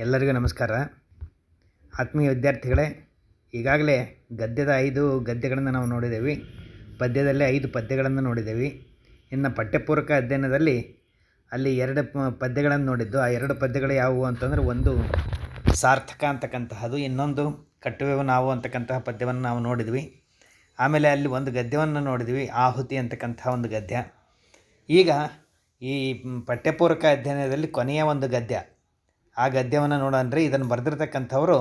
ಎಲ್ಲರಿಗೂ ನಮಸ್ಕಾರ. ಆತ್ಮೀಯ ವಿದ್ಯಾರ್ಥಿಗಳೇ, ಈಗಾಗಲೇ ಗದ್ಯದ ಐದು ಗದ್ಯಗಳನ್ನು ನಾವು ನೋಡಿದ್ದೇವೆ. ಪದ್ಯದಲ್ಲಿ ಐದು ಪದ್ಯಗಳನ್ನು ನೋಡಿದ್ದೇವೆ. ಇನ್ನು ಪಠ್ಯಪೂರ್ವಕ ಅಧ್ಯಯನದಲ್ಲಿ ಅಲ್ಲಿ ಎರಡು ಪದ್ಯಗಳನ್ನು ನೋಡಿದ್ದು. ಆ ಎರಡು ಪದ್ಯಗಳು ಯಾವುವು ಅಂತಂದರೆ, ಒಂದು ಸಾರ್ಥಕ ಅಂತಕ್ಕಂತಹದು ಇನ್ನೊಂದು ಕಟ್ಟುವೆವು ನಾವು ಅಂತಕ್ಕಂತಹ ಪದ್ಯವನ್ನು ನಾವು ನೋಡಿದ್ವಿ. ಆಮೇಲೆ ಅಲ್ಲಿ ಒಂದು ಗದ್ಯವನ್ನು ನೋಡಿದ್ವಿ, ಆಹುತಿ ಅಂತಕ್ಕಂತಹ ಒಂದು ಗದ್ಯ. ಈಗ ಈ ಪಠ್ಯಪೂರ್ವಕ ಅಧ್ಯಯನದಲ್ಲಿ ಕೊನೆಯ ಒಂದು ಗದ್ಯ ಆ ಗದ್ಯವನ್ನು ನೋಡೋಣ್ರಿ ಇದನ್ನು ಬರೆದಿರ್ತಕ್ಕಂಥವರು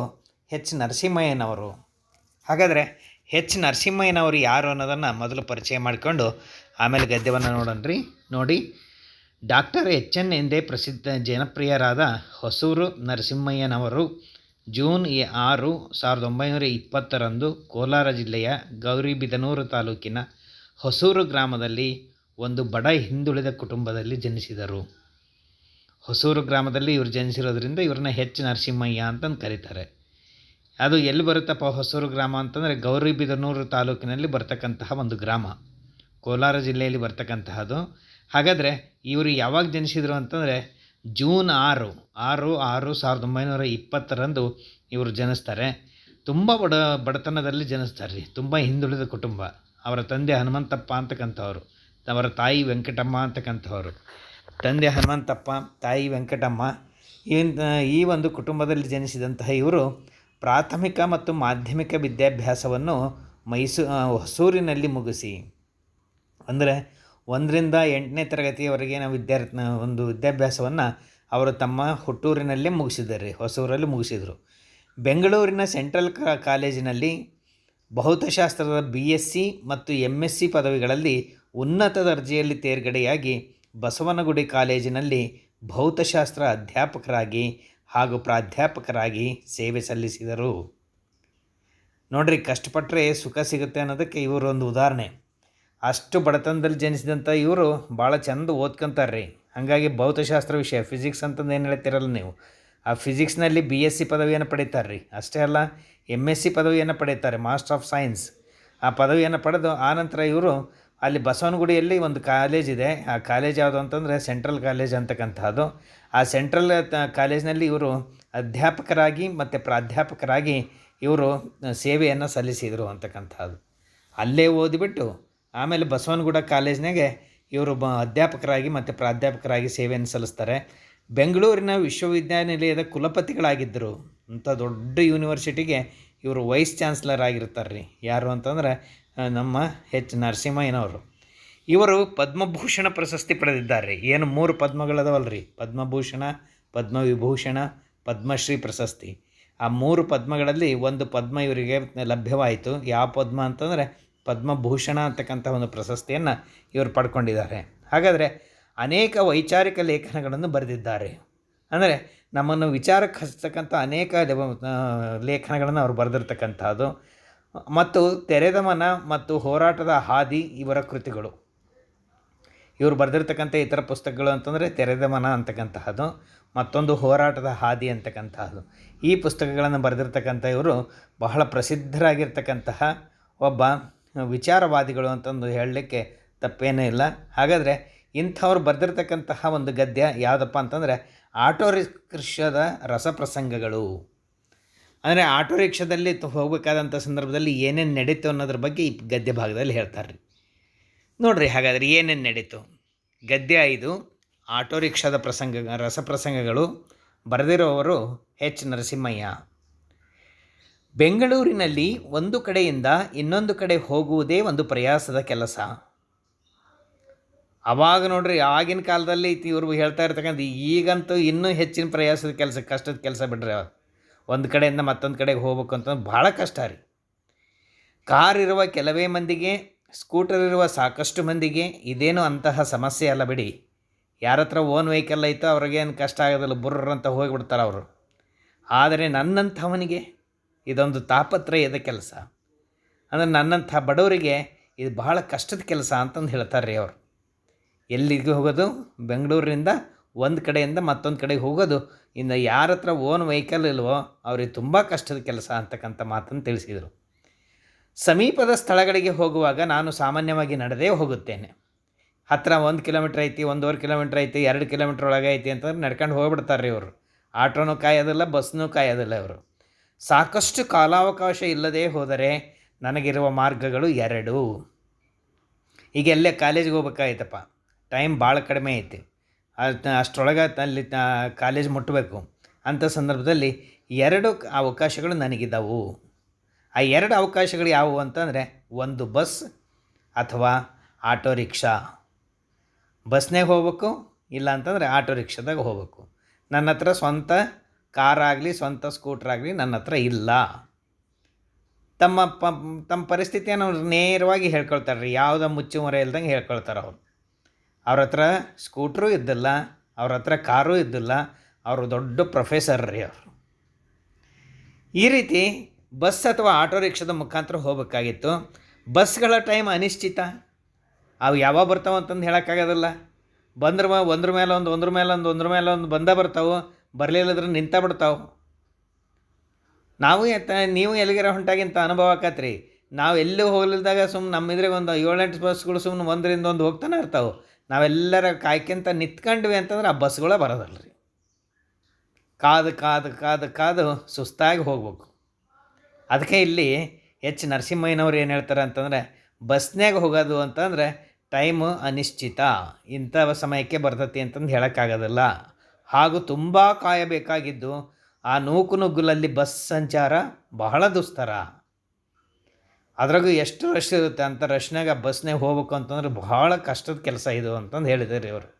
ಹೆಚ್ ನರಸಿಂಹಯ್ಯನವರು. ಹಾಗಾದರೆ ಹೆಚ್ ನರಸಿಂಹಯ್ಯನವರು ಯಾರು ಅನ್ನೋದನ್ನು ಮೊದಲು ಪರಿಚಯ ಮಾಡಿಕೊಂಡು ಆಮೇಲೆ ಗದ್ಯವನ್ನು ನೋಡೋಣ್ರಿ ನೋಡಿ, ಡಾಕ್ಟರ್ ಎಚ್ ಎನ್ ಎಂದೇ ಪ್ರಸಿದ್ಧ ಜನಪ್ರಿಯರಾದ ಹೊಸೂರು ನರಸಿಂಹಯ್ಯನವರು ಜೂನ್ ಆರು ಸಾವಿರದ ಒಂಬೈನೂರ ಇಪ್ಪತ್ತರಂದು ಕೋಲಾರ ಜಿಲ್ಲೆಯ ಗೌರಿಬಿದನೂರು ತಾಲೂಕಿನ ಹೊಸೂರು ಗ್ರಾಮದಲ್ಲಿ ಒಂದು ಬಡ ಹಿಂದುಳಿದ ಕುಟುಂಬದಲ್ಲಿ ಜನಿಸಿದರು. ಹೊಸೂರು ಗ್ರಾಮದಲ್ಲಿ ಇವರು ಜನಿಸಿರೋದ್ರಿಂದ ಇವ್ರನ್ನ ಹೆಚ್ಚು ನರಸಿಂಹಯ್ಯ ಅಂತಂದು ಕರೀತಾರೆ. ಅದು ಎಲ್ಲಿ ಬರುತ್ತಪ್ಪ ಹೊಸೂರು ಗ್ರಾಮ ಅಂತಂದರೆ ಗೌರಿಬಿದನೂರು ತಾಲೂಕಿನಲ್ಲಿ ಬರ್ತಕ್ಕಂತಹ ಒಂದು ಗ್ರಾಮ. ಕೋಲಾರ ಜಿಲ್ಲೆಯಲ್ಲಿ ಬರ್ತಕ್ಕಂತಹದ್ದು. ಹಾಗಾದರೆ ಇವರು ಯಾವಾಗ ಜನಿಸಿದರು ಅಂತಂದರೆ ಜೂನ್ ಆರು ಆರು ಆರು ಸಾವಿರದ ಒಂಬೈನೂರ ಇಪ್ಪತ್ತರಂದು ಇವರು ಜನಿಸ್ತಾರೆ. ತುಂಬ ಬಡ, ಬಡತನದಲ್ಲಿ ಜನಿಸ್ತಾರೆ ರೀ. ತುಂಬ ಹಿಂದುಳಿದ ಕುಟುಂಬ. ಅವರ ತಂದೆ ಹನುಮಂತಪ್ಪ ಅಂತಕ್ಕಂಥವ್ರು. ಅವರ ತಾಯಿ ವೆಂಕಟಮ್ಮ ಅಂತಕ್ಕಂಥವ್ರು. ತಂದೆ ಹನುಮಂತಪ್ಪ, ತಾಯಿ ವೆಂಕಟಮ್ಮ ಈ ಒಂದು ಕುಟುಂಬದಲ್ಲಿ ಜನಿಸಿದಂತಹ ಇವರು ಪ್ರಾಥಮಿಕ ಮತ್ತು ಮಾಧ್ಯಮಿಕ ವಿದ್ಯಾಭ್ಯಾಸವನ್ನು ಮೈಸೂ ಹೊಸೂರಿನಲ್ಲಿ ಮುಗಿಸಿ. ಅಂದರೆ ಒಂದರಿಂದ ಎಂಟನೇ ನಾವು ವಿದ್ಯಾರ್ಥಿ ಒಂದು ವಿದ್ಯಾಭ್ಯಾಸವನ್ನು ಅವರು ತಮ್ಮ ಹುಟ್ಟೂರಿನಲ್ಲೇ ಮುಗಿಸಿದ್ದಾರೆ, ಹೊಸೂರಲ್ಲಿ ಮುಗಿಸಿದರು. ಬೆಂಗಳೂರಿನ ಸೆಂಟ್ರಲ್ ಕಾಲೇಜಿನಲ್ಲಿ ಭೌತಶಾಸ್ತ್ರದ ಬಿ ಎಸ್ ಸಿ ಮತ್ತು ಎಂ ಎಸ್ ಸಿ ಪದವಿಗಳಲ್ಲಿ ಉನ್ನತ ದರ್ಜೆಯಲ್ಲಿ ತೇರ್ಗಡೆಯಾಗಿ ಬಸವನಗುಡಿ ಕಾಲೇಜಿನಲ್ಲಿ ಭೌತಶಾಸ್ತ್ರ ಅಧ್ಯಾಪಕರಾಗಿ ಹಾಗೂ ಪ್ರಾಧ್ಯಾಪಕರಾಗಿ ಸೇವೆ ಸಲ್ಲಿಸಿದರು. ನೋಡ್ರಿ ಕಷ್ಟಪಟ್ಟರೆ ಸುಖ ಸಿಗುತ್ತೆ ಅನ್ನೋದಕ್ಕೆ ಇವರು ಒಂದು ಉದಾಹರಣೆ. ಅಷ್ಟು ಬಡತನದಲ್ಲಿ ಜನಿಸಿದಂಥ ಇವರು ಭಾಳ ಚಂದ ಓದ್ಕೊಂತಾರೆ ರೀ ಹಾಗಾಗಿ ಭೌತಶಾಸ್ತ್ರ ವಿಷಯ, ಫಿಸಿಕ್ಸ್ ಅಂತಂದು ಏನು ಹೇಳ್ತೀರಲ್ಲ ನೀವು? ಆ ಫಿಸಿಕ್ಸ್ನಲ್ಲಿ ಬಿ ಎಸ್ ಸಿ ಪದವಿಯನ್ನು ಪಡೀತಾರೆ ರೀ ಅಷ್ಟೇ ಅಲ್ಲ, ಎಂ ಎಸ್ ಸಿ ಪದವಿಯನ್ನು ಪಡೀತಾರೆ ಮಾಸ್ಟರ್ ಆಫ್ ಸೈನ್ಸ್ ಆ ಪದವಿಯನ್ನು ಪಡೆದು ಆನಂತರ ಇವರು ಅಲ್ಲಿ ಬಸವನಗುಡಿಯಲ್ಲಿ ಒಂದು ಕಾಲೇಜ್ ಇದೆ. ಆ ಕಾಲೇಜ್ ಯಾವುದು ಅಂತಂದರೆ ಸೆಂಟ್ರಲ್ ಕಾಲೇಜ್ ಅಂತಕ್ಕಂಥದ್ದು ಆ ಸೆಂಟ್ರಲ್ ಕಾಲೇಜ್ನಲ್ಲಿ ಇವರು ಅಧ್ಯಾಪಕರಾಗಿ ಮತ್ತು ಪ್ರಾಧ್ಯಾಪಕರಾಗಿ ಇವರು ಸೇವೆಯನ್ನು ಸಲ್ಲಿಸಿದರು ಅಂತಕ್ಕಂಥದ್ದು ಅಲ್ಲೇ ಓದಿಬಿಟ್ಟು ಆಮೇಲೆ ಬಸವನಗುಡ ಕಾಲೇಜ್ನಾಗೆ ಇವರು ಬ, ಅಧ್ಯಾಪಕರಾಗಿ ಮತ್ತು ಪ್ರಾಧ್ಯಾಪಕರಾಗಿ ಸೇವೆಯನ್ನು ಸಲ್ಲಿಸ್ತಾರೆ. ಬೆಂಗಳೂರಿನ ವಿಶ್ವವಿದ್ಯಾನಿಲಯದ ಕುಲಪತಿಗಳಾಗಿದ್ದರು. ಅಂಥ ದೊಡ್ಡ ಯೂನಿವರ್ಸಿಟಿಗೆ ಇವರು ವೈಸ್ ಚಾನ್ಸ್ಲರ್ ಆಗಿರ್ತಾರೆ ರೀ ಯಾರು ಅಂತಂದ್ರೆ ನಮ್ಮ ಹೆಚ್ ನರಸಿಂಹಯ್ಯನವರು. ಇವರು ಪದ್ಮಭೂಷಣ ಪ್ರಶಸ್ತಿ ಪಡೆದಿದ್ದಾರೆ. ಏನು ಮೂರು ಪದ್ಮಗಳದವಲ್ಲ ರೀ ಪದ್ಮಭೂಷಣ, ಪದ್ಮವಿಭೂಷಣ, ಪದ್ಮಶ್ರೀ ಪ್ರಶಸ್ತಿ. ಆ ಮೂರು ಪದ್ಮಗಳಲ್ಲಿ ಒಂದು ಪದ್ಮ ಇವರಿಗೆ ಲಭ್ಯವಾಯಿತು. ಯಾವ ಪದ್ಮ ಅಂತಂದರೆ ಪದ್ಮಭೂಷಣ ಅಂತಕ್ಕಂಥ ಒಂದು ಪ್ರಶಸ್ತಿಯನ್ನು ಇವರು ಪಡ್ಕೊಂಡಿದ್ದಾರೆ. ಹಾಗಾದರೆ ಅನೇಕ ವೈಚಾರಿಕ ಲೇಖನಗಳನ್ನು ಬರೆದಿದ್ದಾರೆ. ಅಂದರೆ ನಮ್ಮನ್ನು ವಿಚಾರಕ್ಕೆ ಹಚ್ಚತಕ್ಕಂಥ ಅನೇಕ ಲೇಖನಗಳನ್ನು ಅವರು ಬರೆದಿರ್ತಕ್ಕಂಥದ್ದು. ಮತ್ತು ತೆರೆದ ಮತ್ತು ಹೋರಾಟದ ಹಾದಿ ಇವರ ಕೃತಿಗಳು. ಇವರು ಬರೆದಿರ್ತಕ್ಕಂಥ ಇತರ ಪುಸ್ತಕಗಳು ಅಂತಂದರೆ ತೆರೆದ ಮನ ಅಂತಕ್ಕಂತಹದ್ದು, ಮತ್ತೊಂದು ಹೋರಾಟದ ಹಾದಿ ಅಂತಕ್ಕಂತಹದ್ದು. ಈ ಪುಸ್ತಕಗಳನ್ನು ಬರೆದಿರ್ತಕ್ಕಂಥ ಇವರು ಬಹಳ ಪ್ರಸಿದ್ಧರಾಗಿರ್ತಕ್ಕಂತಹ ಒಬ್ಬ ವಿಚಾರವಾದಿಗಳು ಅಂತಂದು ಹೇಳಲಿಕ್ಕೆ ತಪ್ಪೇನೂ ಇಲ್ಲ. ಹಾಗಾದರೆ ಇಂಥವ್ರು ಬರೆದಿರ್ತಕ್ಕಂತಹ ಒಂದು ಗದ್ಯ ಯಾವುದಪ್ಪ ಅಂತಂದರೆ ಆಟೋ ರಿಕ್ಷಾದ ರಸಪ್ರಸಂಗಗಳು. ಅಂದರೆ ಆಟೋ ರಿಕ್ಷಾದಲ್ಲಿ ಹೋಗಬೇಕಾದಂಥ ಸಂದರ್ಭದಲ್ಲಿ ಏನೇನು ನಡೀತು ಅನ್ನೋದ್ರ ಬಗ್ಗೆ ಈ ಗದ್ಯ ಭಾಗದಲ್ಲಿ ಹೇಳ್ತಾರೆ ರೀ ನೋಡಿರಿ ಹಾಗಾದರೆ ಏನೇನು ನಡೀತು? ಗದ್ಯ ಐದು, ಆಟೋ ರಿಕ್ಷಾದ ಪ್ರಸಂಗ, ರಸಪ್ರಸಂಗಗಳು. ಬರೆದಿರೋವರು ಎಚ್. ನರಸಿಂಹಯ್ಯ. ಬೆಂಗಳೂರಿನಲ್ಲಿ ಒಂದು ಕಡೆಯಿಂದ ಇನ್ನೊಂದು ಕಡೆ ಹೋಗುವುದೇ ಒಂದು ಪ್ರಯಾಸದ ಕೆಲಸ. ಅವಾಗ ನೋಡ್ರಿ ಆಗಿನ ಕಾಲದಲ್ಲಿ ಇವರು ಹೇಳ್ತಾ ಇರ್ತಕ್ಕಂಥ ಈಗಂತೂ ಇನ್ನೂ ಹೆಚ್ಚಿನ ಪ್ರಯಾಸದ ಕೆಲಸ, ಕಷ್ಟದ ಕೆಲಸ ಬಿಡ್ರಿ ಒಂದು ಕಡೆಯಿಂದ ಮತ್ತೊಂದು ಕಡೆಗೆ ಹೋಗ್ಬೇಕು ಅಂತಂದ್ರೆ ಭಾಳ ಕಷ್ಟ ರೀ. ಕಾರ್ ಇರುವ ಕೆಲವೇ ಮಂದಿಗೆ, ಸ್ಕೂಟರ್ ಇರುವ ಸಾಕಷ್ಟು ಮಂದಿಗೆ ಇದೇನು ಅಂತಹ ಸಮಸ್ಯೆ ಅಲ್ಲ ಬಿಡಿ. ಯಾರ ಹತ್ರ ಓನ್ ವೆಹಿಕಲ್ ಐತೋ ಅವ್ರಿಗೇನು ಕಷ್ಟ ಆಗೋದಿಲ್ಲ, ಬುರ್ರ ಅಂತ ಹೋಗಿಬಿಡ್ತಾರೆ ಅವರು. ಆದರೆ ನನ್ನಂಥವನಿಗೆ ಇದೊಂದು ತಾಪತ್ರಯದ ಕೆಲಸ. ಅಂದರೆ ನನ್ನಂಥ ಬಡವರಿಗೆ ಇದು ಬಹಳ ಕಷ್ಟದ ಕೆಲಸ ಅಂತಂದು ಹೇಳ್ತಾರೆ ರೀ ಅವರು. ಎಲ್ಲಿಗೆ ಹೋಗೋದು? ಬೆಂಗಳೂರಿನಿಂದ ಒಂದು ಕಡೆಯಿಂದ ಮತ್ತೊಂದು ಕಡೆಗೆ ಹೋಗೋದು, ಇನ್ನು ಯಾರ ಹತ್ರ ಓನ್ ವೆಹಿಕಲ್ ಇಲ್ವೋ ಅವ್ರಿಗೆ ತುಂಬ ಕಷ್ಟದ ಕೆಲಸ ಅಂತಕ್ಕಂಥ ಮಾತನ್ನು ತಿಳಿಸಿದರು. ಸಮೀಪದ ಸ್ಥಳಗಳಿಗೆ ಹೋಗುವಾಗ ನಾನು ಸಾಮಾನ್ಯವಾಗಿ ನಡೆದೇ ಹೋಗುತ್ತೇನೆ. ಹತ್ತಿರ ಒಂದು ಕಿಲೋಮೀಟ್ರ್ ಐತಿ, ಒಂದೂವರೆ ಕಿಲೋಮೀಟ್ರ್ ಐತಿ, ಎರಡು ಕಿಲೋಮೀಟ್ರ್ ಒಳಗೆ ಐತಿ ಅಂತಂದ್ರೆ ನಡ್ಕೊಂಡು ಹೋಗ್ಬಿಡ್ತಾರೆ ರೀ ಇವರು. ಆಟೋನೂ ಕಾಯೋದಿಲ್ಲ, ಬಸ್ನೂ ಕಾಯೋದಿಲ್ಲ ಇವರು. ಸಾಕಷ್ಟು ಕಾಲಾವಕಾಶ ಇಲ್ಲದೆ ಹೋದರೆ ನನಗಿರುವ ಮಾರ್ಗಗಳು ಎರಡು. ಈಗ ಎಲ್ಲೇ ಕಾಲೇಜಿಗೆ ಹೋಗ್ಬೇಕಾಯ್ತಪ್ಪ. ಟೈಮ್ ಭಾಳ ಕಡಿಮೆ ಐತಿ. ಅಷ್ಟರೊಳಗೆ ಅಲ್ಲಿ ಕಾಲೇಜ್ ಮುಟ್ಟಬೇಕು ಅಂಥ ಸಂದರ್ಭದಲ್ಲಿ ಎರಡು ಅವಕಾಶಗಳು ನನಗಿದ್ದಾವು ಆ ಎರಡು ಅವಕಾಶಗಳು ಯಾವುವು ಅಂತಂದರೆ ಒಂದು ಬಸ್ ಅಥವಾ ಆಟೋ ರಿಕ್ಷಾ. ಬಸ್ನಾಗ ಹೋಗ್ಬೇಕು ಇಲ್ಲ ಅಂತಂದರೆ ಆಟೋ ರಿಕ್ಷಾದಾಗ ಹೋಗ್ಬೇಕು. ನನ್ನ ಹತ್ರ ಸ್ವಂತ ಕಾರ್ ಆಗಲಿ, ಸ್ವಂತ ಸ್ಕೂಟರ್ ಆಗಲಿ ನನ್ನ ಹತ್ರ ಇಲ್ಲ. ತಮ್ಮ ಪ, ತಮ್ಮ ಪರಿಸ್ಥಿತಿಯನ್ನು ಅವ್ರು ನೇರವಾಗಿ ಹೇಳ್ಕೊಳ್ತಾರೆ ರೀ ಯಾವುದೋ ಮುಚ್ಚುಮರೆ ಇಲ್ದಂಗೆ ಹೇಳ್ಕೊಳ್ತಾರೆ ಅವ್ರು. ಅವ್ರ ಹತ್ರ ಸ್ಕೂಟ್ರು ಇದ್ದಿಲ್ಲ ಅವ್ರ ಹತ್ರ ಕಾರು ಇದ್ದಿಲ್ಲ, ಅವರು ದೊಡ್ಡ ಪ್ರೊಫೆಸರ್ ರೀ ಅವರು. ಈ ರೀತಿ ಬಸ್ ಅಥವಾ ಆಟೋ ರಿಕ್ಷಾದ ಮುಖಾಂತರ ಹೋಗಬೇಕಾಗಿತ್ತು. ಬಸ್ಗಳ ಟೈಮ್ ಅನಿಶ್ಚಿತ. ಅವು ಯಾವಾಗ ಬರ್ತಾವೆ ಅಂತಂದು ಹೇಳೋಕ್ಕಾಗೋದಿಲ್ಲ. ಬಂದ್ರ ಒಂದ್ರ ಮೇಲೆ ಒಂದು, ಒಂದ್ರ ಮೇಲೆ ಒಂದು, ಒಂದ್ರ ಮೇಲೆ ಒಂದು ಬಂದ ಬರ್ತಾವೆ, ಬರಲಿಲ್ಲದ್ರೆ ನಿಂತ ಬಿಡ್ತಾವೆ. ನಾವು ಎತ್ತ, ನೀವು ಎಲ್ಲಿಗಾರ ಹೊಂಟಾಗಿಂತ ಅನುಭವ ಆಕತ್ರಿ. ನಾವು ಎಲ್ಲೂ ಹೋಗ್ಲಿಲ್ದಾಗ ಸುಮ್ಮನೆ ನಮ್ಮ ಒಂದು ಏಳೆಂಟು ಬಸ್ಗಳು ಸುಮ್ಮನೆ ಒಂದರಿಂದ ಒಂದು ಹೋಗ್ತಾನೆ ಇರ್ತಾವೆ. ನಾವೆಲ್ಲರ ಕಾಯ್ಕೊಂತ ನಿಂತ್ಕೊಂಡ್ವಿ ಅಂತಂದ್ರೆ ಆ ಬಸ್ಗಳೇ ಬರೋದಲ್ಲ ಕಾದು ಕಾದು ಕಾದು ಕಾದು ಸುಸ್ತಾಗಿ ಹೋಗ್ಬೇಕು. ಅದಕ್ಕೆ ಇಲ್ಲಿ ಎಚ್ ನರಸಿಂಹಯ್ಯನವ್ರು ಏನು ಹೇಳ್ತಾರೆ ಅಂತಂದರೆ ಬಸ್ನಾಗ ಹೋಗೋದು ಅಂತಂದರೆ ಟೈಮು ಅನಿಶ್ಚಿತ. ಇಂಥ ಸಮಯಕ್ಕೆ ಬರ್ತತಿ ಅಂತಂದು ಹೇಳೋಕ್ಕಾಗೋದಿಲ್ಲ. ಹಾಗೂ ತುಂಬ ಕಾಯಬೇಕಾಗಿದ್ದು ಆ ನೂಕು ನುಗ್ಗುಲಲ್ಲಿ ಬಸ್ ಸಂಚಾರ ಬಹಳ ದುಸ್ತರ. ಅದ್ರಾಗೂ ಎಷ್ಟು ರಶ್ ಇರುತ್ತೆ ಅಂತ ರಶ್ನಾಗ ಬಸ್ನಾಗ ಹೋಗ್ಬೇಕು ಅಂತಂದ್ರೆ ಭಾಳ ಕಷ್ಟದ ಕೆಲಸ ಇದು ಅಂತಂದು ಹೇಳಿದ್ದಾರೆ ಇವರು.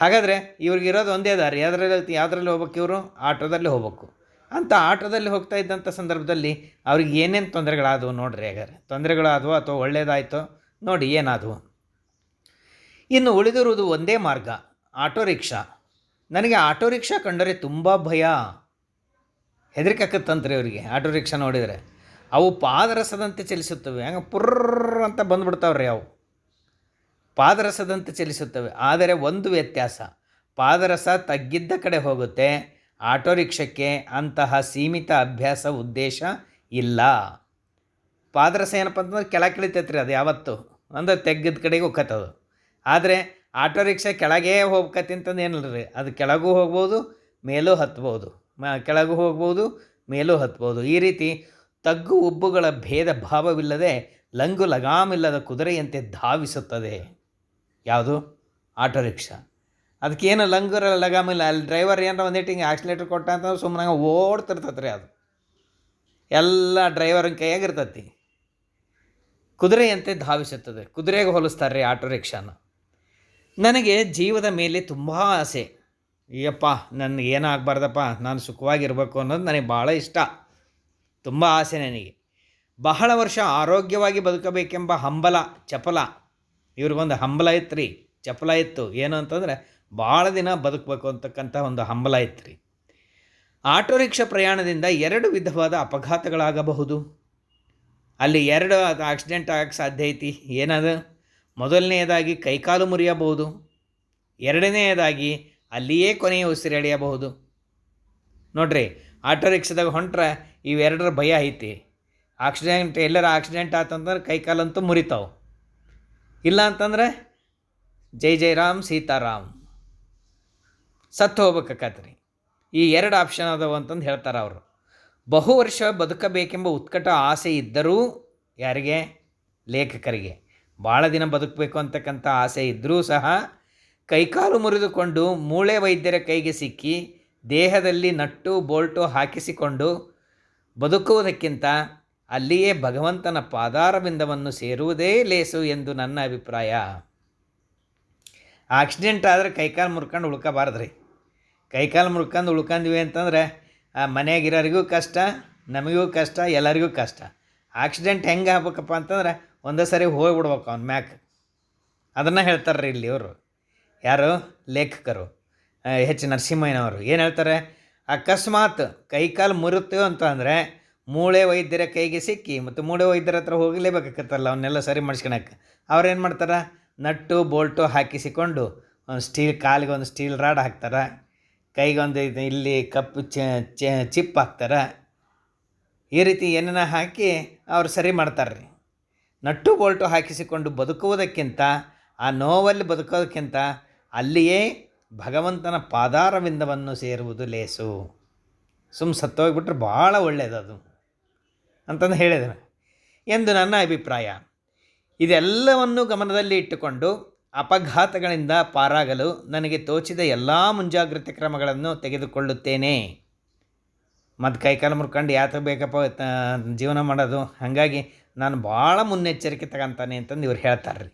ಹಾಗಾದರೆ ಇವ್ರಿಗೆ ಇರೋದು ಒಂದೇ ದಾರಿ ಯಾವುದ್ರಲ್ಲಿ ಯಾವುದ್ರಲ್ಲಿ ಹೋಗ್ಬೇಕು ಇವರು? ಆಟೋದಲ್ಲಿ ಹೋಗ್ಬೇಕು. ಅಂತ ಆಟೋದಲ್ಲಿ ಹೋಗ್ತಾ ಇದ್ದಂಥ ಸಂದರ್ಭದಲ್ಲಿ ಅವ್ರಿಗೆ ಏನೇನು ತೊಂದರೆಗಳಾದವು ನೋಡ್ರಿ ಹಾಗಾದ್ರೆ. ತೊಂದರೆಗಳಾದವು ಅಥವಾ ಒಳ್ಳೇದಾಯಿತೋ ನೋಡಿ ಏನಾದವು. ಇನ್ನು ಉಳಿದಿರುವುದು ಒಂದೇ ಮಾರ್ಗ, ಆಟೋ ರಿಕ್ಷಾ. ನನಗೆ ಆಟೋ ರಿಕ್ಷಾ ಕಂಡರೆ ತುಂಬ ಭಯ. ಹೆದರಿಕೆ ಆಕತ್ತಂತ್ರಿ ಅವರಿಗೆ ಆಟೋ ರಿಕ್ಷಾ ನೋಡಿದರೆ. ಅವು ಪಾದರಸದಂತೆ ಚಲಿಸುತ್ತವೆ. ಹಂಗೆ ಪುರ್ರ ಅಂತ ಬಂದ್ಬಿಡ್ತಾವ್ರಿ ಅವು. ಪಾದರಸದಂತೆ ಚಲಿಸುತ್ತವೆ. ಆದರೆ ಒಂದು ವ್ಯತ್ಯಾಸ. ಪಾದರಸ ತಗ್ಗಿದ್ದ ಕಡೆ ಹೋಗುತ್ತೆ. ಆಟೋ ರಿಕ್ಷಕ್ಕೆ ಅಂತಹ ಸೀಮಿತ ಅಭ್ಯಾಸ ಉದ್ದೇಶ ಇಲ್ಲ. ಪಾದರಸ ಏನಪ್ಪ ಅಂತಂದ್ರೆ ಕೆಳಗೆ ಇಳಿತೈತೆ ರೀ ಅದು ಯಾವತ್ತು. ಅಂದರೆ ತೆಗ್ಗಿದ ಕಡೆಗೆ ಹೋಗತ್ತದು ಆದರೆ ಆಟೋ ರಿಕ್ಷಾ ಕೆಳಗೇ ಹೋಗ್ಕತ್ತಿ ಅಂತಂದು ಏನಿಲ್ಲ ರೀ. ಅದು ಕೆಳಗೂ ಹೋಗ್ಬೋದು, ಮೇಲೂ ಹತ್ಬೋದು. ಮ, ಕೆಳಗೂ ಹೋಗ್ಬೋದು, ಮೇಲೂ ಹತ್ಬೋದು. ಈ ರೀತಿ ತಗ್ಗು ಉಬ್ಬುಗಳ ಭೇದ ಭಾವವಿಲ್ಲದೆ ಲಂಗು ಲಗಾಮಿಲ್ಲದ ಕುದುರೆಯಂತೆ ಧಾವಿಸುತ್ತದೆ. ಯಾವುದು? Auto rickshaw. ಅದಕ್ಕೇನು ಲಂಗು ಲಗಾಮಿಲ್ಲ, ಅಲ್ಲಿ ಡ್ರೈವರ್ ಏನಾರ ಒಂದೇಟು ಹಿಂಗೆ ಆಕ್ಸಿಲೇಟ್ರ್ ಕೊಟ್ಟ ಅಂತಂದ್ರೆ ಸುಮ್ಮನೆ ಓಡ್ತಿರ್ತೈತೆ ರೀ ಅದು. ಎಲ್ಲ ಡ್ರೈವರ್ ಕೈಯಾಗಿರ್ತತಿ. ಕುದುರೆಯಂತೆ ಧಾವಿಸುತ್ತದೆ. ಕುದುರೆಗೆ ಹೋಲಿಸ್ತಾರೆ ರೀ ಆಟೋ ರಿಕ್ಷಾನ. ನನಗೆ ಜೀವದ ಮೇಲೆ ತುಂಬ ಆಸೆ. ಅಯ್ಯಪ್ಪ, ನನಗೆ ಏನಾಗಬಾರ್ದಪ್ಪ, ನಾನು ಸುಖವಾಗಿರಬೇಕು ಅನ್ನೋದು ನನಗೆ ಭಾಳ ಇಷ್ಟ. ತುಂಬ ಆಸೆ ನನಗೆ. ಬಹಳ ವರ್ಷ ಆರೋಗ್ಯವಾಗಿ ಬದುಕಬೇಕೆಂಬ ಹಂಬಲ, ಚಪಲ. ಇವ್ರಿಗೊಂದು ಹಂಬಲ ಇತ್ತು ರೀ ಚಪಲ ಇತ್ತು. ಏನು ಅಂತಂದರೆ ಭಾಳ ದಿನ ಬದುಕಬೇಕು ಅಂತಕ್ಕಂಥ ಒಂದು ಹಂಬಲ ಇತ್ತು ರೀ ಆಟೋ ರಿಕ್ಷಾ ಪ್ರಯಾಣದಿಂದ ಎರಡು ವಿಧವಾದ ಅಪಘಾತಗಳಾಗಬಹುದು. ಅಲ್ಲಿ ಎರಡು ಆಕ್ಸಿಡೆಂಟ್ ಆಗಕ್ಕೆ ಸಾಧ್ಯ ಐತಿ. ಏನದು? ಮೊದಲನೆಯದಾಗಿ ಕೈಕಾಲು ಮುರಿಯಬಹುದು. ಎರಡನೆಯದಾಗಿ ಅಲ್ಲಿಯೇ ಕೊನೆಯ ಉಸಿರೆಳೆಯಬಹುದು ನೋಡ್ರಿ, ಆಟೋ ರಿಕ್ಷಾದಾಗ ಹೊಂಟ್ರೆ ಇವೆರಡರ ಭಯ ಐತಿ. ಆಕ್ಸಿಡೆಂಟ್, ಎಲ್ಲರ ಆಕ್ಸಿಡೆಂಟ್ ಆತಂದ್ರೆ ಕೈಕಾಲಂತೂ ಮುರಿತಾವೆ. ಇಲ್ಲ ಅಂತಂದ್ರೆ ಜೈ ಜೈ ರಾಮ್, ಸೀತಾರಾಮ್. ಸತ್ತು ಹೋಗ್ಬೇಕಾಕತ್ರಿ. ಈ ಎರಡು ಆಪ್ಷನ್ ಅದಾವ ಅಂತಂದು ಹೇಳ್ತಾರೆ ಅವರು. ಬಹು ವರ್ಷ ಬದುಕಬೇಕೆಂಬ ಉತ್ಕಟ ಆಸೆ ಇದ್ದರೂ ಯಾರಿಗೆ? ಲೇಖಕರಿಗೆ. ಭಾಳ ದಿನ ಬದುಕಬೇಕು ಅಂತಕ್ಕಂಥ ಆಸೆ ಇದ್ದರೂ ಸಹ ಕೈಕಾಲು ಮುರಿದುಕೊಂಡು ಮೂಳೆ ವೈದ್ಯರ ಕೈಗೆ ಸಿಕ್ಕಿ ದೇಹದಲ್ಲಿ ನಟ್ಟು ಬೋಲ್ಟು ಹಾಕಿಸಿಕೊಂಡು ಬದುಕುವುದಕ್ಕಿಂತ ಅಲ್ಲಿಯೇ ಭಗವಂತನ ಪಾದಾರವಿಂದವನ್ನು ಸೇರುವುದೇ ಲೇಸು ಎಂದು ನನ್ನ ಅಭಿಪ್ರಾಯ. ಆಕ್ಸಿಡೆಂಟ್ ಆದರೆ ಕೈಕಾಲು ಮುರ್ಕೊಂಡು ಉಳ್ಕೋಬಾರ್ದ್ರಿ. ಕೈಕಾಲು ಮುರ್ಕೊಂಡು ಉಳ್ಕೊಂಡ್ವಿ ಅಂತಂದ್ರೆ, ಆ ಮನೆಯಾಗಿರೋರಿಗೂ ಕಷ್ಟ, ನಮಗೂ ಕಷ್ಟ, ಎಲ್ಲರಿಗೂ ಕಷ್ಟ. ಆಕ್ಸಿಡೆಂಟ್ ಹೆಂಗೆ ಆಗ್ಬೇಕಪ್ಪ ಅಂತಂದ್ರೆ, ಒಂದೇ ಸರಿ ಹೋಗ್ಬಿಡ್ಬೇಕು ಅವ್ನ ಮ್ಯಾಕ್. ಅದನ್ನು ಹೇಳ್ತಾರೆ ರೀ ಇಲ್ಲಿ ಇವರು. ಯಾರು? ಲೇಖಕರು. ಎಚ್. ನರಸಿಂಹಯ್ಯನವರು. ಏನು ಹೇಳ್ತಾರೆ? ಅಕಸ್ಮಾತ್ ಕೈಕಾಲು ಮುರುತ್ತೆ ಅಂತ ಅಂದರೆ ಮೂಳೆ ವೈದ್ಯರ ಕೈಗೆ ಸಿಕ್ಕಿ ಮತ್ತು ಮೂಳೆ ವೈದ್ಯರ ಹತ್ರ ಹೋಗಲೇಬೇಕಾಗತ್ತಲ್ಲ, ಅವನ್ನೆಲ್ಲ ಸರಿ ಮಾಡಿಸ್ಕೊಳಕ್ಕೆ. ಅವ್ರೇನು ಮಾಡ್ತಾರೆ? ನಟ್ಟು, ಬೋಲ್ಟು ಹಾಕಿಸಿಕೊಂಡು ಒಂದು ಸ್ಟೀಲ್ ಕಾಲಿಗೆ ಒಂದು ಸ್ಟೀಲ್ ರಾಡ್ ಹಾಕ್ತಾರೆ. ಕೈಗೊಂದು ಇದು ಇಲ್ಲಿ ಕಪ್ಪು ಚಿಪ್ ಹಾಕ್ತಾರೆ. ಈ ರೀತಿ ಏನನ್ನ ಹಾಕಿ ಅವ್ರು ಸರಿ ಮಾಡ್ತಾರೆ ರೀ ನಟ್ಟು, ಬೋಲ್ಟು ಹಾಕಿಸಿಕೊಂಡು ಬದುಕುವುದಕ್ಕಿಂತ, ಆ ನೋವಲ್ಲಿ ಬದುಕೋದಕ್ಕಿಂತ ಅಲ್ಲಿಯೇ ಭಗವಂತನ ಪಾದಾರವಿಂದವನ್ನು ಸೇರುವುದು ಲೇಸು. ಸುಮ್ಮ ಸತ್ತೋಗ್ಬಿಟ್ರೆ ಭಾಳ ಒಳ್ಳೆಯದದು ಅಂತಂದು ಹೇಳಿದರು ಎಂದು ನನ್ನ ಅಭಿಪ್ರಾಯ. ಇದೆಲ್ಲವನ್ನು ಗಮನದಲ್ಲಿ ಇಟ್ಟುಕೊಂಡು ಅಪಘಾತಗಳಿಂದ ಪಾರಾಗಲು ನನಗೆ ತೋಚಿದ ಎಲ್ಲ ಮುಂಜಾಗ್ರತೆ ಕ್ರಮಗಳನ್ನು ತೆಗೆದುಕೊಳ್ಳುತ್ತೇನೆ. ಮತ್ತು ಕೈಕಾಲು ಮುರ್ಕೊಂಡು ಯಾತಕ್ಕೆ ಬೇಕಪ್ಪ ಜೀವನ ಮಾಡೋದು? ಹಾಗಾಗಿ ನಾನು ಭಾಳ ಮುನ್ನೆಚ್ಚರಿಕೆ ತಗೊಂತಾನೆ ಅಂತಂದು ಇವ್ರು ಹೇಳ್ತಾರೆ ರೀ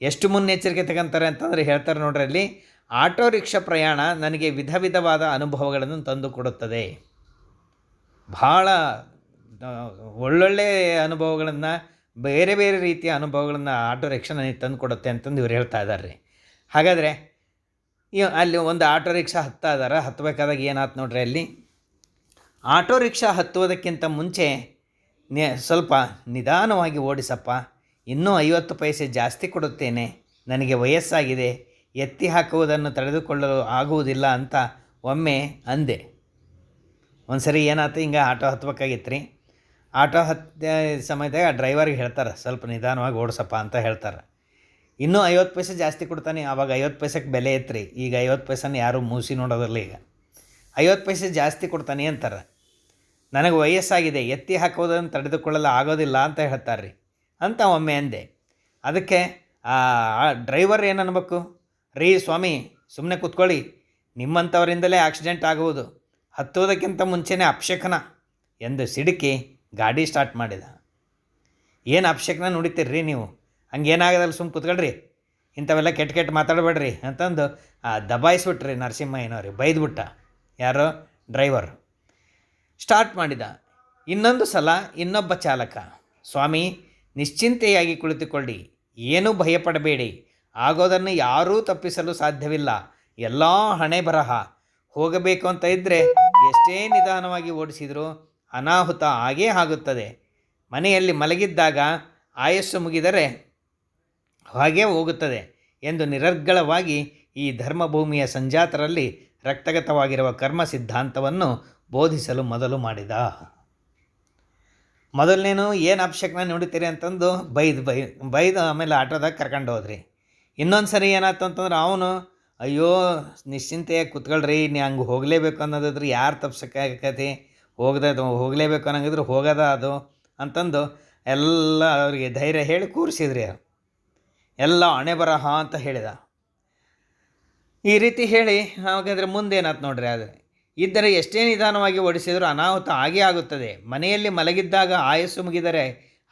ಎಷ್ಟು ಮುನ್ನೆಚ್ಚರಿಕೆ ತಗೊಂತಾರೆ ಅಂತಂದ್ರೆ ಹೇಳ್ತಾರೆ ನೋಡ್ರಿ ಅಲ್ಲಿ ಆಟೋ ರಿಕ್ಷಾ ಪ್ರಯಾಣ ನನಗೆ ವಿಧ ವಿಧವಾದ ಅನುಭವಗಳನ್ನು ತಂದು ಕೊಡುತ್ತದೆ. ಭಾಳ ಒಳ್ಳೊಳ್ಳೆಯ ಒಳ್ಳೊಳ್ಳೆ ಅನುಭವಗಳನ್ನು, ಬೇರೆ ಬೇರೆ ರೀತಿಯ ಅನುಭವಗಳನ್ನು ಆಟೋ ರಿಕ್ಷಾ ನನಗೆ ತಂದು ಕೊಡುತ್ತೆ ಅಂತಂದು ಇವ್ರು ಹೇಳ್ತಾ ಇದ್ದಾರೆ ರೀ ಹಾಗಾದರೆ ಅಲ್ಲಿ ಒಂದು ಆಟೋ ರಿಕ್ಷಾ ಹತ್ತಾ ಇದಾರೆ ಹತ್ತಬೇಕಾದಾಗ ಏನಾಯ್ತು ನೋಡ್ರಿ ಅಲ್ಲಿ? ಆಟೋ ರಿಕ್ಷಾ ಹತ್ತುವುದಕ್ಕಿಂತ ಮುಂಚೆ ಸ್ವಲ್ಪ ನಿಧಾನವಾಗಿ ಓಡಿಸಪ್ಪ, ಇನ್ನೂ ಐವತ್ತು ಪೈಸೆ ಜಾಸ್ತಿ ಕೊಡುತ್ತೇನೆ, ನನಗೆ ವಯಸ್ಸಾಗಿದೆ ಎತ್ತಿ ಹಾಕುವುದನ್ನು ತಡೆದುಕೊಳ್ಳಲು ಆಗುವುದಿಲ್ಲ ಅಂತ ಒಮ್ಮೆ ಅಂದೆ. ಒಂದು ಸರಿ ಏನಾಯ್ತು? ಹಿಂಗೆ ಆಟೋ ಹತ್ಬೇಕಾಗಿತ್ತು ರೀ ಆಟೋ ಹತ್ತ ಸಮಯದಾಗ ಆ ಡ್ರೈವರ್ಗೆ ಹೇಳ್ತಾರೆ, ಸ್ವಲ್ಪ ನಿಧಾನವಾಗಿ ಓಡಿಸಪ್ಪ ಅಂತ ಹೇಳ್ತಾರೆ. ಇನ್ನೂ ಐವತ್ತು ಪೈಸೆ ಜಾಸ್ತಿ ಕೊಡ್ತಾನೆ, ಆವಾಗ ಐವತ್ತು ಪೈಸೆಗೆ ಬೆಲೆ ಐತ್ರಿ. ಈಗ ಐವತ್ತು ಪೈಸೆನ ಯಾರೂ ಮೂಸಿ ನೋಡೋದಿಲ್ಲ ಈಗ. ಐವತ್ತು ಪೈಸೆ ಜಾಸ್ತಿ ಕೊಡ್ತಾನೆ ಅಂತಾರೆ. ನನಗೆ ವಯಸ್ಸಾಗಿದೆ, ಎತ್ತಿ ಹಾಕೋದನ್ನು ತಡೆದುಕೊಳ್ಳಲು ಆಗೋದಿಲ್ಲ ಅಂತ ಹೇಳ್ತಾರೆ ರೀ ಅಂತ ಒಮ್ಮೆ ಅಂದೆ. ಅದಕ್ಕೆ ಆ ಡ್ರೈವರ್ ಏನು ಅನ್ಬೇಕು? ರೀ ಸ್ವಾಮಿ ಸುಮ್ಮನೆ ಕೂತ್ಕೊಳ್ಳಿ. ನಿಮ್ಮಂಥವರಿಂದಲೇ ಆಕ್ಸಿಡೆಂಟ್ ಆಗುವುದು. ಹತ್ತೋದಕ್ಕಿಂತ ಮುಂಚೆನೇ ಅಪಶಕನ ಎಂದು ಸಿಡುಕಿ ಗಾಡಿ ಸ್ಟಾರ್ಟ್ ಮಾಡಿದ. ಏನು ಅಪಶಕನ ನೋಡಿತೀರಿ ನೀವು? ಹಂಗೇನಾಗದಲ್ಲ ಸುಮ್ಮ ಕೂತ್ಕೊಳ್ರಿ. ಇಂಥವೆಲ್ಲ ಕೆಟ್ಟ ಕೆಟ್ಟ ಮಾತಾಡಬೇಡ್ರಿ ಅಂತಂದು ದಬಾಯಿಸ್ಬಿಟ್ರಿ ನರಸಿಂಹಯ್ಯನವ್ರಿಗೆ ಬೈದ್ಬಿಟ್ಟ. ಯಾರೋ? ಡ್ರೈವರ್. ಸ್ಟಾರ್ಟ್ ಮಾಡಿದ. ಇನ್ನೊಂದು ಸಲ ಇನ್ನೊಬ್ಬ ಚಾಲಕ. ಸ್ವಾಮಿ, ನಿಶ್ಚಿಂತೆಯಾಗಿ ಕುಳಿತುಕೊಳ್ಳಿ. ಏನೂ ಭಯಪಡಬೇಡಿ. ಆಗೋದನ್ನು ಯಾರೂ ತಪ್ಪಿಸಲು ಸಾಧ್ಯವಿಲ್ಲ. ಎಲ್ಲ ಹಣೆ ಬರಹ. ಹೋಗಬೇಕು ಅಂತ ಇದ್ದರೆ ಎಷ್ಟೇ ನಿಧಾನವಾಗಿ ಓಡಿಸಿದರೂ ಅನಾಹುತ ಆಗೇ ಆಗುತ್ತದೆ. ಮನೆಯಲ್ಲಿ ಮಲಗಿದ್ದಾಗ ಆಯಸ್ಸು ಮುಗಿದರೆ ಹಾಗೇ ಹೋಗುತ್ತದೆ ಎಂದು ನಿರರ್ಗಳವಾಗಿ ಈ ಧರ್ಮಭೂಮಿಯ ಸಂಜಾತರಲ್ಲಿ ರಕ್ತಗತವಾಗಿರುವ ಕರ್ಮ ಸಿದ್ಧಾಂತವನ್ನು ಬೋಧಿಸಲು ಮೊದಲು ಮಾಡಿದ. ಮೊದಲನೇನು ಏನು ಅಪಶಕ್ನ ನೋಡುತ್ತೀರಿ ಅಂತಂದು ಬೈದು ಬೈ ಬೈದು ಆಮೇಲೆ ಆಟೋದಾಗ ಕರ್ಕೊಂಡು ಹೋದ್ರಿ ಇನ್ನೊಂದು ಸರಿ ಏನಾಯ್ತು ಅಂತಂದ್ರೆ ಅವನು, ಅಯ್ಯೋ, ನಿಶ್ಚಿಂತೆಯಾಗಿ ಕುತ್ಕೊಳ್ರಿ, ನೀ ಹಂಗೆ ಹೋಗಲೇಬೇಕು ಅನ್ನೋದಿದ್ರೆ ಯಾರು ತಪ್ಸಕ್ಕಾಗತಿ ಹೋಗದೆ ಹೋಗಲೇಬೇಕು ಅನ್ನಂಗಿದ್ರೆ ಹೋಗದ ಅದು, ಅಂತಂದು ಎಲ್ಲ ಅವರಿಗೆ ಧೈರ್ಯ ಹೇಳಿ ಕೂರಿಸಿದ್ರಿ ಎಲ್ಲ ಹಣೆ ಬರಹ ಅಂತ ಹೇಳಿದ. ಈ ರೀತಿ ಹೇಳಿ ಹಾಗಾದರೆ ಮುಂದೆ ಏನಾಯ್ತು ನೋಡ್ರಿ ಆದರೆ, ಇದ್ದರೆ ಎಷ್ಟೇ ನಿಧಾನವಾಗಿ ಓಡಿಸಿದರೂ ಅನಾಹುತ ಆಗೇ ಆಗುತ್ತದೆ. ಮನೆಯಲ್ಲಿ ಮಲಗಿದ್ದಾಗ ಆಯಸ್ಸು ಮುಗಿದರೆ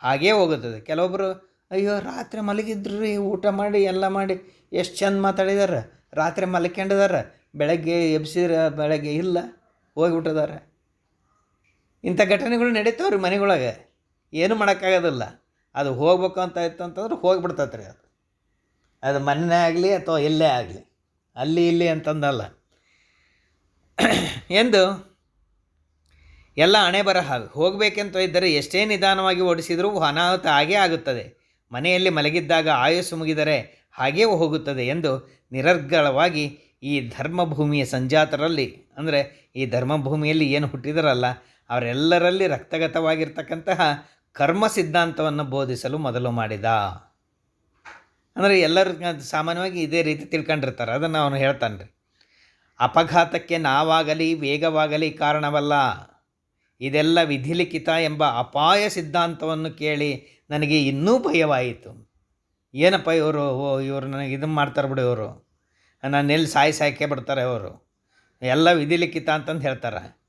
ಹಾಗೇ ಹೋಗುತ್ತದೆ. ಕೆಲವೊಬ್ಬರು ಅಯ್ಯೋ, ರಾತ್ರಿ ಮಲಗಿದ್ರು ರೀ, ಊಟ ಮಾಡಿ, ಎಲ್ಲ ಮಾಡಿ. ಎಷ್ಟು ಚಂದ ಮಾತಾಡಿದಾರೆ? ರಾತ್ರಿ ಮಲ್ಕೊಂಡಿದಾರೆ ಬೆಳಗ್ಗೆ ಎಬ್ಸಿರ ಬೆಳಗ್ಗೆ ಇಲ್ಲ ಹೋಗಿಬಿಟ್ಟಿದಾರೆ ಇಂಥ ಘಟನೆಗಳು ನಡೀತಾವ್ರಿ ಮನೆಗಳಾಗ. ಏನು ಮಾಡೋಕ್ಕಾಗೋದಿಲ್ಲ. ಅದು ಹೋಗ್ಬೇಕು ಅಂತ ಇತ್ತು ಅಂತಂದ್ರೆ ಹೋಗಿಬಿಡ್ತೈತೆ ರೀ ಅದು. ಅದು ಮನೆ ಆಗಲಿ ಅಥವಾ ಇಲ್ಲೇ ಆಗಲಿ. ಅಲ್ಲಿ ಇಲ್ಲಿ ಅಂತಂದಲ್ಲ. ಎಂದು ಎಲ್ಲ ಹಣೆ ಬರಹ ಹೋಗಬೇಕೆಂತ ಇದ್ದರೆ ಎಷ್ಟೇ ನಿಧಾನವಾಗಿ ಓಡಿಸಿದರೂ ಅನಾಹುತ ಆಗೇ ಆಗುತ್ತದೆ. ಮನೆಯಲ್ಲಿ ಮಲಗಿದ್ದಾಗ ಆಯುಸ್ಸು ಮುಗಿದರೆ ಹಾಗೇ ಹೋಗುತ್ತದೆ ಎಂದು ನಿರರ್ಗಳವಾಗಿ ಈ ಧರ್ಮಭೂಮಿಯ ಸಂಜಾತರಲ್ಲಿ, ಅಂದರೆ ಈ ಧರ್ಮಭೂಮಿಯಲ್ಲಿ ಏನು ಹುಟ್ಟಿದರಲ್ಲ, ಅವರೆಲ್ಲರಲ್ಲಿ ರಕ್ತಗತವಾಗಿರ್ತಕ್ಕಂತಹ ಕರ್ಮ ಸಿದ್ಧಾಂತವನ್ನು ಬೋಧಿಸಲು ಮೊದಲು ಮಾಡಿದ. ಅಂದರೆ ಎಲ್ಲರೂ ಸಾಮಾನ್ಯವಾಗಿ ಇದೇ ರೀತಿ ತಿಳ್ಕೊಂಡಿರ್ತಾರೆ, ಅದನ್ನು ಅವನು ಹೇಳ್ತಾನೆ ರೀ ಅಪಘಾತಕ್ಕೆ ನಾವಾಗಲಿ, ವೇಗವಾಗಲಿ ಕಾರಣವಲ್ಲ. ಇದೆಲ್ಲ ವಿಧಿಲಿಖಿತ ಎಂಬ ಅಪಾಯ ಸಿದ್ಧಾಂತವನ್ನು ಕೇಳಿ ನನಗೆ ಇನ್ನೂ ಭಯವಾಯಿತು. ಏನಪ್ಪ ಇವರು? ಓ, ಇವರು ನನಗೆ ಇದನ್ನು ಮಾಡ್ತಾರೆ ಬಿಡು ಇವರು. ನಾನು ಎಲ್ಲಿ ಸಾಯಿ ಸಾಯ್ಕೆ ಬಿಡ್ತಾರೆ ಅವರು ಎಲ್ಲ ವಿಧಿಲಿಖಿತ ಅಂತಂದು ಹೇಳ್ತಾರೆ.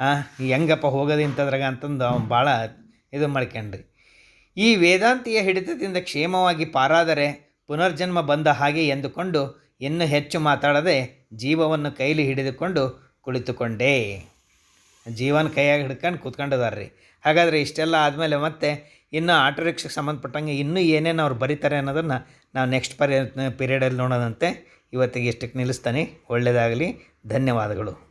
ಹಾಂ ಹೆಂಗಪ್ಪ ಹೋಗೋದು ಇಂಥದ್ರಾಗ ಅಂತಂದು ಅವ್ನು ಭಾಳ ಇದು ಮಾಡ್ಕೊಂಡ್ರಿ. ಈ ವೇದಾಂತಿಯ ಹಿಡಿತದಿಂದ ಕ್ಷೇಮವಾಗಿ ಪಾರಾದರೆ ಪುನರ್ಜನ್ಮ ಬಂದ ಹಾಗೆ ಎಂದುಕೊಂಡು ಇನ್ನೂ ಹೆಚ್ಚು ಮಾತಾಡದೆ ಜೀವವನ್ನು ಕೈಲಿ ಹಿಡಿದುಕೊಂಡು ಕುಳಿತುಕೊಂಡೆ. ಜೀವನ ಕೈಯಾಗಿ ಹಿಡ್ಕೊಂಡು ಕೂತ್ಕೊಂಡಿದಾರ್ರಿ. ಹಾಗಾದರೆ ಇಷ್ಟೆಲ್ಲ ಆದಮೇಲೆ ಮತ್ತೆ ಇನ್ನು ಆಟೋ ರಿಕ್ಷಾಗೆ ಸಂಬಂಧಪಟ್ಟಂಗೆ ಇನ್ನೂ ಏನೇನು ಅವ್ರು ಬರೀತಾರೆ ಅನ್ನೋದನ್ನು ನಾವು ನೆಕ್ಸ್ಟ್ ಪರಿ ಪೀರಿಯಡಲ್ಲಿ ನೋಡೋದಂತೆ ಇವತ್ತಿಗೆ ಇಷ್ಟಕ್ಕೆ ನಿಲ್ಲಿಸ್ತಾನೆ. ಒಳ್ಳೆಯದಾಗಲಿ. ಧನ್ಯವಾದಗಳು.